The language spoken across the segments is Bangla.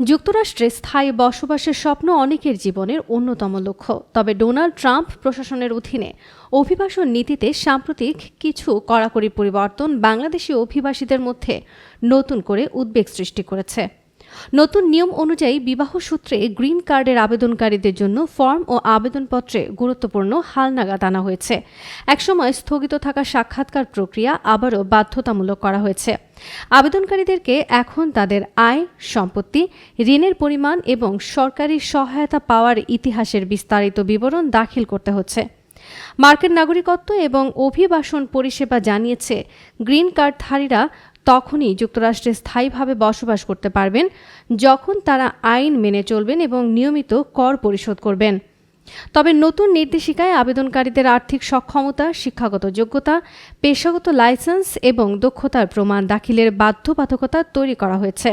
যুক্তরাষ্ট্রে স্থায়ী বসবাসের স্বপ্ন অনেকের জীবনের অন্যতম লক্ষ্য। তবে ডোনাল্ড ট্রাম্প প্রশাসনের অধীনে অভিবাসন নীতিতে সাম্প্রতিক কিছু কড়াকড়ি পরিবর্তন বাংলাদেশি অভিবাসীদের মধ্যে নতুন করে উদ্বেগ সৃষ্টি করেছে। নতুন নিয়ম অনুযায়ী বিবাহ সূত্রে গ্রিন কার্ডের আবেদনকারীদের জন্য ফর্ম ও আবেদনপত্রে গুরুত্বপূর্ণ হালনাগাদ আনা হয়েছে। একসময় স্থগিত থাকা সাক্ষাৎকার প্রক্রিয়া আবারও বাধ্যতামূলক করা হয়েছে। আবেদনকারীদেরকে এখন তাদের আয়, সম্পত্তি, ঋণের পরিমাণ এবং সরকারি সহায়তা পাওয়ার ইতিহাসের বিস্তারিত বিবরণ দাখিল করতে হচ্ছে। মার্কিন নাগরিকত্ব এবং অভিবাসন পরিষেবা জানিয়েছে গ্রিন কার্ডধারীরা তখনই যুক্তরাষ্ট্রে স্থায়ীভাবে বসবাস করতে পারবেন যখন তারা আইন মেনে চলবেন এবং নিয়মিত কর পরিশোধ করবেন। তবে নতুন নির্দেশিকায় আবেদনকারীদের আর্থিক সক্ষমতা, শিক্ষাগত যোগ্যতা, পেশাগত লাইসেন্স এবং দক্ষতার প্রমাণ দাখিলের বাধ্যবাধকতা তৈরি করা হয়েছে।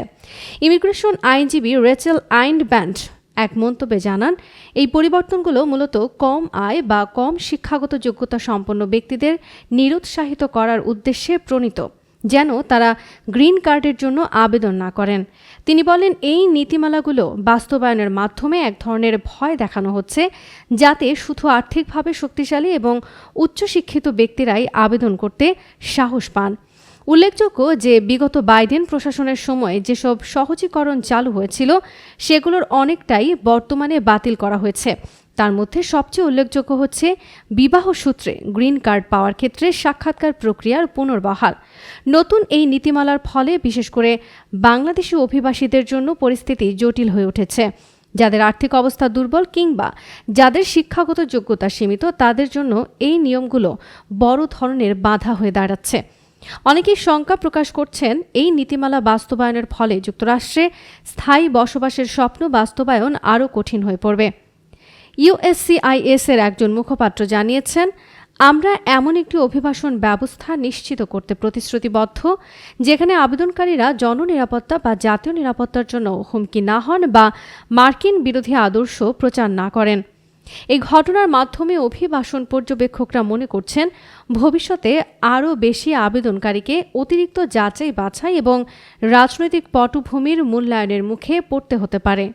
ইমিগ্রেশন আইনজীবী রেচেল আইন ব্যান্ড এক মন্তব্যে জানান, এই পরিবর্তনগুলো মূলত কম আয় বা কম শিক্ষাগত যোগ্যতা সম্পন্ন ব্যক্তিদের নিরুৎসাহিত করার উদ্দেশ্যে প্রণীত। যেন তারা গ্রিন কার্ডের জন্য আবেদন না করেন। তিনি বলেন, এই নীতিমালাগুলো বাস্তবায়নের মাধ্যমে এক ধরনের ভয় দেখানো হচ্ছে, যাতে শুধু আর্থিকভাবে শক্তিশালী এবং উচ্চশিক্ষিত ব্যক্তিরাই আবেদন করতে সাহস পান। উল্লেখযোগ্য যে বিগত বাইডেন প্রশাসনের সময় যেসব সহজীকরণ চালু হয়েছিল, সেগুলোর অনেকটাই বর্তমানে বাতিল করা হয়েছে। তার মধ্যে সবচেয়ে উল্লেখযোগ্য হচ্ছে বিবাহ সূত্রে গ্রিন কার্ড পাওয়ার ক্ষেত্রে সাক্ষাৎকার প্রক্রিয়ার পুনর্বহাল। নতুন এই নীতিমালার ফলে বিশেষ করে বাংলাদেশি অভিবাসীদের জন্য পরিস্থিতি জটিল হয়ে উঠেছে। যাদের আর্থিক অবস্থা দুর্বল কিংবা যাদের শিক্ষাগত যোগ্যতা সীমিত, তাদের জন্য এই নিয়মগুলো বড় ধরনের বাধা হয়ে দাঁড়াচ্ছে। অনেকেই শঙ্কা প্রকাশ করছেন এই নীতিমালা বাস্তবায়নের ফলে যুক্তরাষ্ট্রে স্থায়ী বসবাসের স্বপ্ন বাস্তবায়ন আরও কঠিন হয়ে পড়বে। ইউএসসিআইএস এর একজন মুখপাত্র জানিয়েছেন, আমরা এমন একটি অভিবাসন ব্যবস্থা নিশ্চিত করতে প্রতিশ্রুতিবদ্ধ, যেখানে আবেদনকারীরা জননিরাপত্তা বা জাতীয় নিরাপত্তার জন্য হুমকি না হন বা মার্কিন বিরোধী আদর্শ প্রচার না করেন। এই ঘটনার মাধ্যমে অভিবাসন পর্যবেক্ষকরা মনে করছেন, ভবিষ্যতে আরও বেশি আবেদনকারীকে অতিরিক্ত যাচাই বাছাই এবং রাজনৈতিক পটভূমির মূল্যায়নের মুখে পড়তে হতে পারে।